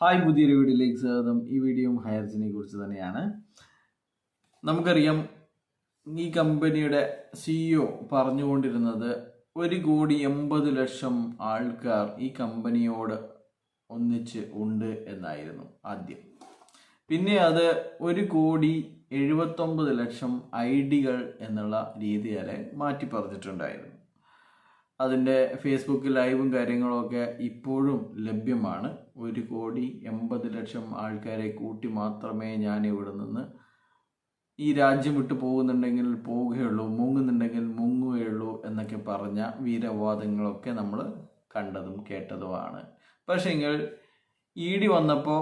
Hi പുതിയൊരു വീഡിയോയിലേക്ക് സ്വാഗതം. ഈ വീഡിയോയും ഹയർസിനെ കുറിച്ച് തന്നെയാണ്. നമുക്കറിയാം ഈ കമ്പനിയുടെ സിഇഒ പറഞ്ഞുകൊണ്ടിരുന്നത് ഒരു കോടി എൺപത് ലക്ഷം ആൾക്കാർ ഈ കമ്പനിയോട് ഒന്നിച്ച് ഉണ്ട് എന്നായിരുന്നു ആദ്യം. പിന്നെ അത് ഒരു കോടി എഴുപത്തൊമ്പത് ലക്ഷം ഐ ഡികൾ എന്നുള്ള രീതിയിൽ മാറ്റി പറഞ്ഞിട്ടുണ്ടായിരുന്നു. അതിന്റെ ഫേസ്ബുക്ക് ലൈവും കാര്യങ്ങളൊക്കെ ഇപ്പോഴും ലഭ്യമാണ്. ഒരു കോടി എൺപത് ലക്ഷം ആൾക്കാരെ കൂട്ടി മാത്രമേ ഞാൻ ഇവിടെ നിന്ന് ഈ രാജ്യം വിട്ടു പോകുന്നുണ്ടെങ്കിൽ പോവുകയുള്ളൂ മുങ്ങുന്നുണ്ടെങ്കിൽ മുങ്ങുകയുള്ളൂ എന്നൊക്കെ പറഞ്ഞ വീരവാദങ്ങളൊക്കെ നമ്മൾ കണ്ടതും കേട്ടതുമാണ്. പക്ഷേങ്കിൽ ഇ ഡി വന്നപ്പോൾ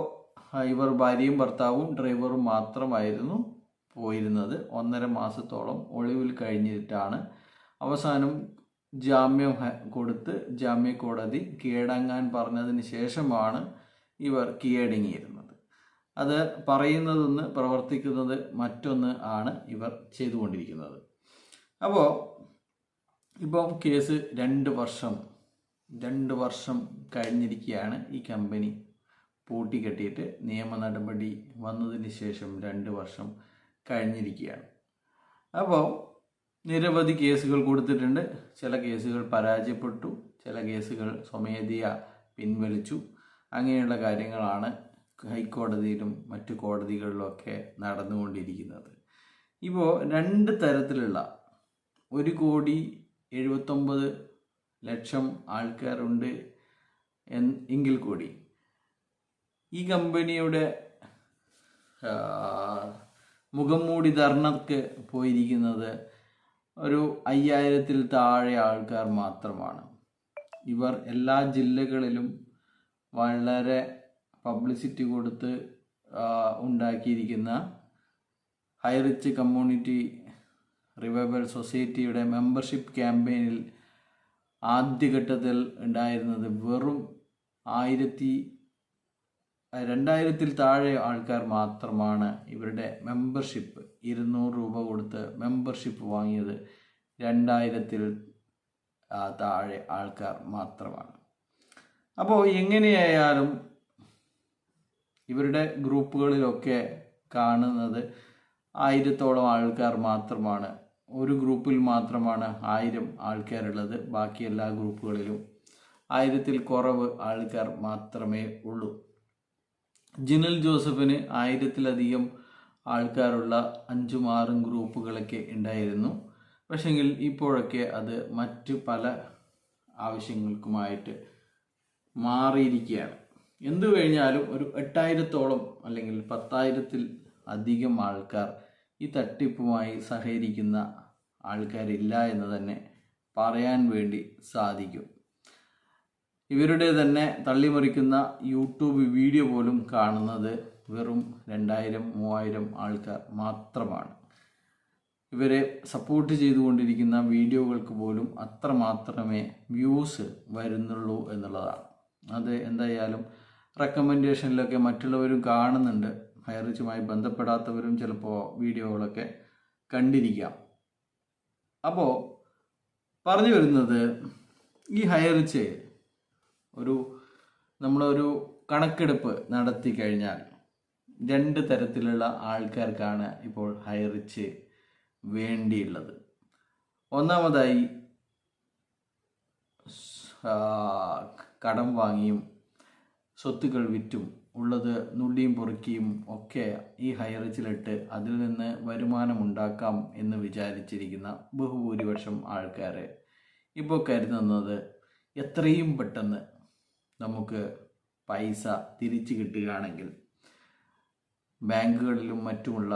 ഇവർ ഭാര്യയും ഭർത്താവും ഡ്രൈവറും മാത്രമായിരുന്നു പോയിരുന്നത്. ഒന്നര മാസത്തോളം ഒളിവിൽ കഴിഞ്ഞിട്ടാണ് അവസാനം ജാമ്യം കൊടുത്ത് ജാമ്യ കോടതി കീഴടങ്ങാൻ പറഞ്ഞതിന് ശേഷമാണ് ഇവർ കീഴടങ്ങിയിരുന്നത്. അത് പറയുന്നതൊന്ന് പ്രവർത്തിക്കുന്നത് മറ്റൊന്ന് ആണ് ഇവർ ചെയ്തുകൊണ്ടിരിക്കുന്നത്. അപ്പോൾ ഇപ്പം കേസ് രണ്ട് വർഷം രണ്ട് വർഷം കഴിഞ്ഞിരിക്കുകയാണ് ഈ കമ്പനി പൂട്ടിക്കെട്ടിയിട്ട് നിയമ നടപടി വന്നതിന് ശേഷം രണ്ട് വർഷം കഴിഞ്ഞിരിക്കുകയാണ് അപ്പോൾ നിരവധി കേസുകൾ കൊടുത്തിട്ടുണ്ട്. ചില കേസുകൾ പരാജയപ്പെട്ടു ചില കേസുകൾ സ്വമേധയ പിൻവലിച്ചു. അങ്ങനെയുള്ള കാര്യങ്ങളാണ് ഹൈക്കോടതിയിലും മറ്റു കോടതികളിലുമൊക്കെ നടന്നുകൊണ്ടിരിക്കുന്നത്. ഇപ്പോൾ രണ്ട് തരത്തിലുള്ള ഒരു കോടി എഴുപത്തൊമ്പത് ലക്ഷം ആൾക്കാരുണ്ട് എങ്കിൽ കൂടി. ഈ കമ്പനിയുടെ ആ, മുഖം മൂടി ധർണക്ക് പോയിരിക്കുന്നത് ഒരു അയ്യായിരത്തിൽ താഴെ ആൾക്കാർ മാത്രമാണ്. ഇവർ എല്ലാ ജില്ലകളിലും വളരെ പബ്ലിസിറ്റി കൊടുത്ത് ഉണ്ടാക്കിയിരിക്കുന്ന ഹൈ റിച്ച് കമ്മ്യൂണിറ്റി റിവൈവൽ സൊസൈറ്റിയുടെ മെമ്പർഷിപ്പ് ക്യാമ്പയിനിൽ ആദ്യഘട്ടത്തിൽ ഉണ്ടായിരുന്നത് വെറും ആയിരത്തി രണ്ടായിരത്തിൽ താഴെ ആൾക്കാർ മാത്രമാണ് ഇവരുടെ മെമ്പർഷിപ്പ് ഇരുന്നൂറ് രൂപ കൊടുത്ത് മെമ്പർഷിപ്പ് വാങ്ങിയത്. രണ്ടായിരത്തിൽ താഴെ ആൾക്കാർ മാത്രമാണ്. അപ്പോൾ എങ്ങനെയായാലും ഇവരുടെ ഗ്രൂപ്പുകളിലൊക്കെ കാണുന്നത് ആയിരത്തോളം ആൾക്കാർ മാത്രമാണ്. ഒരു ഗ്രൂപ്പിൽ മാത്രമാണ് ആയിരം ആൾക്കാരുള്ളത്. ബാക്കി എല്ലാ ഗ്രൂപ്പുകളിലും ആയിരത്തിൽ കുറവ് ആൾക്കാർ മാത്രമേ ഉള്ളൂ. ജിനൽ ജോസഫിന് ആയിരത്തിലധികം ആൾക്കാരുള്ള അഞ്ചും ആറും ഗ്രൂപ്പുകളൊക്കെ ഉണ്ടായിരുന്നു. പക്ഷെങ്കിൽ ഇപ്പോഴൊക്കെ അത് മറ്റു പല ആവശ്യങ്ങൾക്കുമായിട്ട് മാറിയിരിക്കുകയാണ്. എന്തു കഴിഞ്ഞാലും ഒരു എട്ടായിരത്തോളം അല്ലെങ്കിൽ പത്തായിരത്തിൽ അധികം ആൾക്കാർ ഈ തട്ടിപ്പുമായി സഹകരിക്കുന്ന ആൾക്കാരില്ല എന്ന് തന്നെ പറയാൻ വേണ്ടി സാധിക്കും. ഇവരുടെ തന്നെ തള്ളിമറിക്കുന്ന യൂട്യൂബ് വീഡിയോ പോലും കാണുന്നത് വെറും രണ്ടായിരം മൂവായിരം ആൾക്കാർ മാത്രമാണ്. ഇവരെ സപ്പോർട്ട് ചെയ്തുകൊണ്ടിരിക്കുന്ന വീഡിയോകൾക്ക് പോലും അത്ര മാത്രമേ വ്യൂസ് വരുന്നുള്ളൂ എന്നുള്ളതാണ്. അത് എന്തായാലും റെക്കമെൻഡേഷനിലൊക്കെ മറ്റുള്ളവരും കാണുന്നുണ്ട്. ഹയർച്ചുമായി ബന്ധപ്പെടാത്തവരും ചിലപ്പോൾ വീഡിയോകളൊക്കെ കണ്ടിരിക്കാം. അപ്പോൾ പറഞ്ഞു വരുന്നത് ഈ ഹൈറിച്ച് ഒരു നമ്മളൊരു കണക്കെടുപ്പ് നടത്തി കഴിഞ്ഞാൽ രണ്ട് തരത്തിലുള്ള ആൾക്കാർക്കാണ് ഇപ്പോൾ ഹയറിച്ച് വേണ്ടിയുള്ളത്. ഒന്നാമതായി കടം വാങ്ങിയും സ്വത്തുക്കൾ വിറ്റും ഉള്ളത് നുള്ളിയും പൊറുക്കിയും ഒക്കെ ഈ ഹൈറിച്ചിലിട്ട് അതിൽ നിന്ന് വരുമാനം ഉണ്ടാക്കാം എന്ന് വിചാരിച്ചിരിക്കുന്ന ബഹുഭൂരിപക്ഷം ആൾക്കാർ ഇപ്പോൾ കരുതുന്നത് എത്രയും പെട്ടെന്ന് നമുക്ക് പൈസ തിരിച്ചു കിട്ടുകയാണെങ്കിൽ ബാങ്കുകളിലും മറ്റുമുള്ള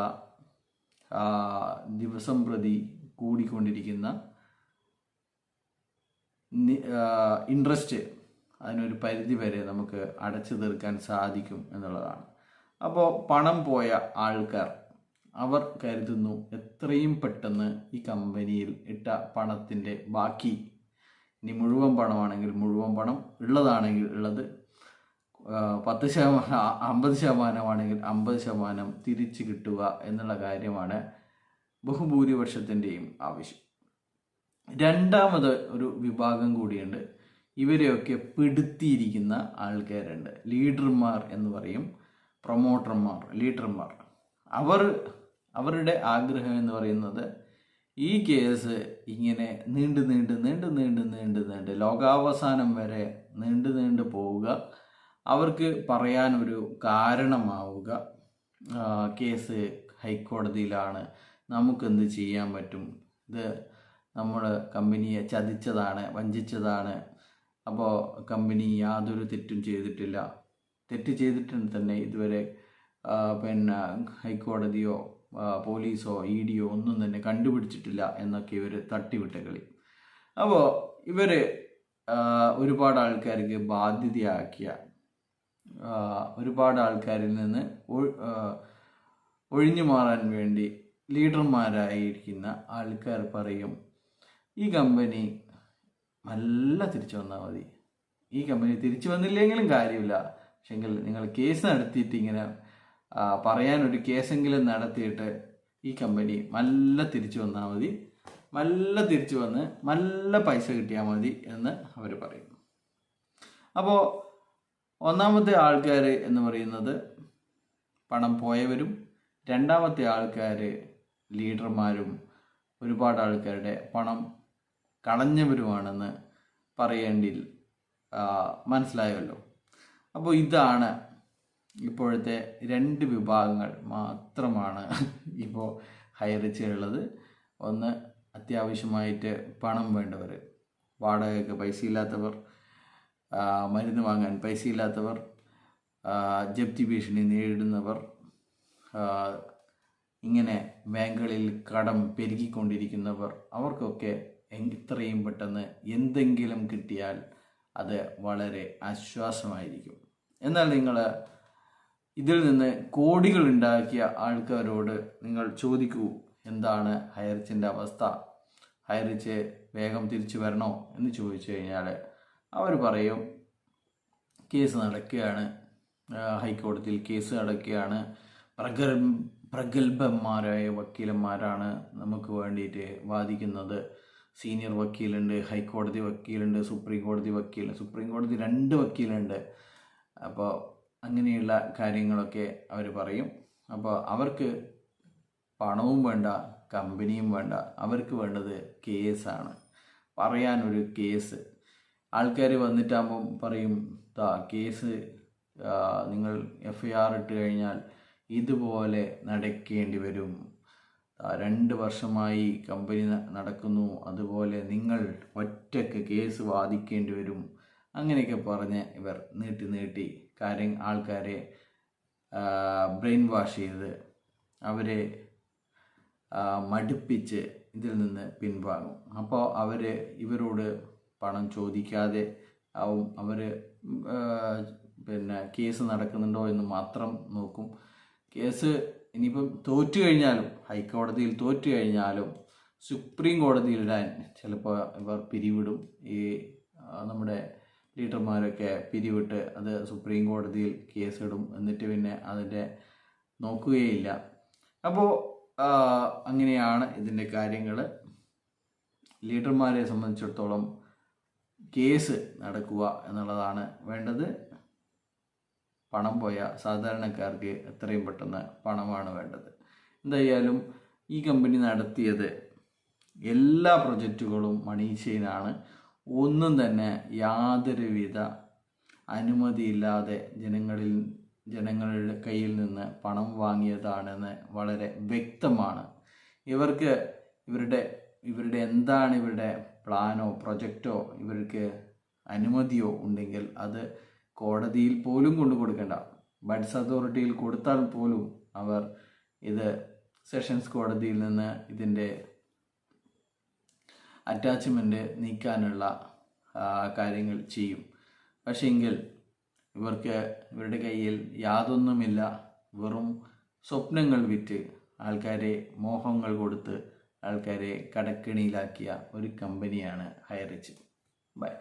ദിവസം പ്രതി കൂടിക്കൊണ്ടിരിക്കുന്ന ഇൻട്രസ്റ്റ് അതിനൊരു പരിധി വരെ നമുക്ക് അടച്ചു തീർക്കാൻ സാധിക്കും എന്നുള്ളതാണ്. അപ്പോൾ പണം പോയ ആൾക്കാർ അവർ കരുതുന്നു എത്രയും പെട്ടെന്ന് ഈ കമ്പനിയിൽ ഇട്ട പണത്തിന്റെ ബാക്കി ഇനി മുഴുവൻ പണമാണെങ്കിൽ മുഴുവൻ പണം ഉള്ളതാണെങ്കിൽ ഉള്ളത് പത്ത് ശതമാനം അമ്പത് ശതമാനമാണെങ്കിൽ അമ്പത് ശതമാനം തിരിച്ചു കിട്ടുക എന്നുള്ള കാര്യമാണ് ബഹുഭൂരിപക്ഷത്തിന്റെയും ആവശ്യം. രണ്ടാമത് ഒരു വിഭാഗം കൂടിയുണ്ട്. ഇവരെയൊക്കെ പെടുത്തിയിരിക്കുന്ന ആൾക്കാരുണ്ട്. ലീഡർമാർ എന്ന് പറയും പ്രൊമോട്ടർമാർ ലീഡർമാർ. അവർ അവരുടെ ആഗ്രഹം എന്ന് പറയുന്നത് ഈ കേസ് ഇങ്ങനെ നീണ്ടു നീണ്ട് നീണ്ടു നീണ്ട് നീണ്ടു നീണ്ട് ലോകാവസാനം വരെ നീണ്ടു നീണ്ടു പോവുക. അവർക്ക് പറയാനൊരു കാരണമാവുക. കേസ് ഹൈക്കോടതിയിലാണ്. നമുക്കെന്ത് ചെയ്യാൻ പറ്റും? ഇത് നമ്മൾ കമ്പനിയെ ചതിച്ചതാണ് വഞ്ചിച്ചതാണ്. അപ്പോൾ കമ്പനി യാതൊരു തെറ്റും ചെയ്തിട്ടില്ല. തെറ്റ് ചെയ്തിട്ടുണ്ട് തന്നെ ഇതുവരെ പിന്നെ ഹൈക്കോടതിയോ പോലീസോ ഇ ഡിയോ ഒന്നും തന്നെ കണ്ടുപിടിച്ചിട്ടില്ല എന്നൊക്കെ ഇവർ തട്ടിവിട്ട കളി അപ്പോൾ ഇവർ ഒരുപാട് ആൾക്കാർക്ക് ബാധ്യതയാക്കിയ ഒരുപാട് ആൾക്കാരിൽ നിന്ന് ഒഴിഞ്ഞു മാറാൻ വേണ്ടി ലീഡർമാരായിരിക്കുന്ന ആൾക്കാർ പറയും ഈ കമ്പനി നല്ല തിരിച്ചു വന്നാൽ മതി. ഈ കമ്പനി തിരിച്ചു വന്നില്ലെങ്കിലും കാര്യമില്ല. പക്ഷെങ്കിൽ നിങ്ങൾ കേസ് നടത്തിയിട്ട് ഇങ്ങനെ പറയാൻ ഒരു കേസെങ്കിലും നടത്തിയിട്ട് ഈ കമ്പനി നല്ല തിരിച്ചു വന്നാൽ മതി. നല്ല തിരിച്ചു വന്ന് നല്ല പൈസ കിട്ടിയാൽ മതി എന്ന് അവർ പറയുന്നു. അപ്പോൾ ഒന്നാമത്തെ ആൾക്കാർ എന്ന് പറയുന്നത് പണം പോയവരും രണ്ടാമത്തെ ആൾക്കാർ ലീഡർമാരും ഒരുപാട് ആൾക്കാരുടെ പണം കളഞ്ഞവരുമാണെന്ന് പറയേണ്ടി മനസ്സിലായല്ലോ. അപ്പോൾ ഇതാണ് ഇപ്പോഴത്തെ രണ്ട് വിഭാഗങ്ങൾ മാത്രമാണ് ഇപ്പോൾ ഹൈറിച്ചിലുള്ളത് ഒന്ന് അത്യാവശ്യമായിട്ട് പണം വേണ്ടവർ. വാടകയ്ക്ക് പൈസ ഇല്ലാത്തവർ മരുന്ന് വാങ്ങാൻ പൈസ ഇല്ലാത്തവർ ജപ്തി ഭീഷണി നേരിടുന്നവർ ഇങ്ങനെ ബാങ്കുകളിൽ കടം പെരുകിക്കൊണ്ടിരിക്കുന്നവർ അവർക്കൊക്കെ എത്രയും പെട്ടെന്ന് എന്തെങ്കിലും കിട്ടിയാൽ അത് വളരെ ആശ്വാസമായിരിക്കും. എന്നാൽ നിങ്ങൾ ഇതിൽ നിന്ന് കോടികൾ ഉണ്ടാക്കിയ ആൾക്കാരോട് നിങ്ങൾ ചോദിക്കൂ എന്താണ് ഹൈറിച്ചിന്റെ അവസ്ഥ? ഹൈറിച്ച് വേഗം തിരിച്ചു വരണോ എന്ന് ചോദിച്ചു കഴിഞ്ഞാൽ അവർ പറയും കേസ് നടക്കുകയാണ്. ഹൈക്കോടതിയിൽ കേസ് നടക്കുകയാണ്. പ്രഗൽ പ്രഗത്ഭന്മാരായ വക്കീലന്മാരാണ് നമുക്ക് വേണ്ടിയിട്ട് വാദിക്കുന്നത്. സീനിയർ വക്കീലുണ്ട് ഹൈക്കോടതി വക്കീലുണ്ട് സുപ്രീം കോടതി വക്കീൽ സുപ്രീം കോടതി രണ്ട് വക്കീലുണ്ട്. അപ്പോൾ അങ്ങനെയുള്ള കാര്യങ്ങളൊക്കെ അവർ പറയും. അപ്പോൾ അവർക്ക് പണവും വേണ്ട കമ്പനിയും വേണ്ട അവർക്ക് വേണ്ടത് കേസാണ്. പറയാനൊരു കേസ്. ആൾക്കാർ വന്നിട്ടാകുമ്പം പറയും ദാ കേസ് നിങ്ങൾ എഫ് ഐ ആർ ഇട്ട് കഴിഞ്ഞാൽ ഇതുപോലെ നടക്കേണ്ടി വരും. രണ്ട് വർഷമായി കമ്പനി നടക്കുന്നു. അതുപോലെ നിങ്ങൾ ഒറ്റയ്ക്ക് കേസ് വാദിക്കേണ്ടി വരും. അങ്ങനെയൊക്കെ പറഞ്ഞ് ഇവർ നീട്ടി നീട്ടി കാര്യം ആൾക്കാരെ ബ്രെയിൻ വാഷ് ചെയ്ത് അവരെ മടുപ്പിച്ച് ഇതിൽ നിന്ന് പിൻവാങ്ങും. അപ്പോൾ അവർ ഇവരോട് പണം ചോദിക്കാതെ ആവും. അവർ പിന്നെ കേസ് നടക്കുന്നുണ്ടോ എന്ന് മാത്രം നോക്കും. കേസ് ഇനിയിപ്പം തോറ്റു കഴിഞ്ഞാലും ഹൈക്കോടതിയിൽ തോറ്റു കഴിഞ്ഞാലും സുപ്രീം കോടതിയിലിടാൻ ചിലപ്പോൾ ഇവർ പിരിവിടും. ഈ നമ്മുടെ ലീഡർമാരൊക്കെ പിരിവിട്ട് അത് സുപ്രീം കോടതിയിൽ കേസിടും. എന്നിട്ട് പിന്നെ അതിന്റെ നോക്കുകയില്ല. അപ്പോൾ അങ്ങനെയാണ് ഇതിന്റെ കാര്യങ്ങൾ ലീഡർമാരെ സംബന്ധിച്ചിടത്തോളം കേസ് നടക്കുക എന്നുള്ളതാണ് വേണ്ടത്. പണം പോയ സാധാരണക്കാർക്ക് എത്രയും പെട്ടെന്ന് പണമാണ് വേണ്ടത്. എന്തായാലും ഈ കമ്പനി നടത്തിയത് എല്ലാ പ്രൊജക്റ്റുകളും മണീഷയിലാണ് ഒന്നും തന്നെ യാതൊരുവിധ അനുമതിയില്ലാതെ ജനങ്ങളിൽ ജനങ്ങളുടെ കയ്യിൽ നിന്ന് പണം വാങ്ങിയതാണെന്ന് വളരെ വ്യക്തമാണ്. ഇവർക്ക് ഇവരുടെ ഇവരുടെ എന്താണ് ഇവരുടെ പ്ലാനോ പ്രൊജക്റ്റോ ഇവർക്ക് അനുമതിയോ ഉണ്ടെങ്കിൽ അത് കോടതിയിൽ പോലും കൊണ്ടു കൊടുക്കേണ്ട. ബഡ്സ് അതോറിറ്റിയിൽ കൊടുത്താൽ പോലും അവർ ഇത് സെഷൻസ് കോടതിയിൽ നിന്ന് ഇതിന്റെ അറ്റാച്ച്മെന്റ് നീക്കാനുള്ള കാര്യങ്ങൾ ചെയ്യും. പക്ഷേങ്കിൽ ഇവർക്ക് ഇവരുടെ കയ്യിൽ യാതൊന്നുമില്ല. വെറും സ്വപ്നങ്ങൾ വിറ്റ് ആൾക്കാരെ മോഹങ്ങൾ കൊടുത്ത് ആൾക്കാരെ കടക്കിണിയിലാക്കിയ ഒരു കമ്പനിയാണ് ഹൈറിച്ച് ബൈ.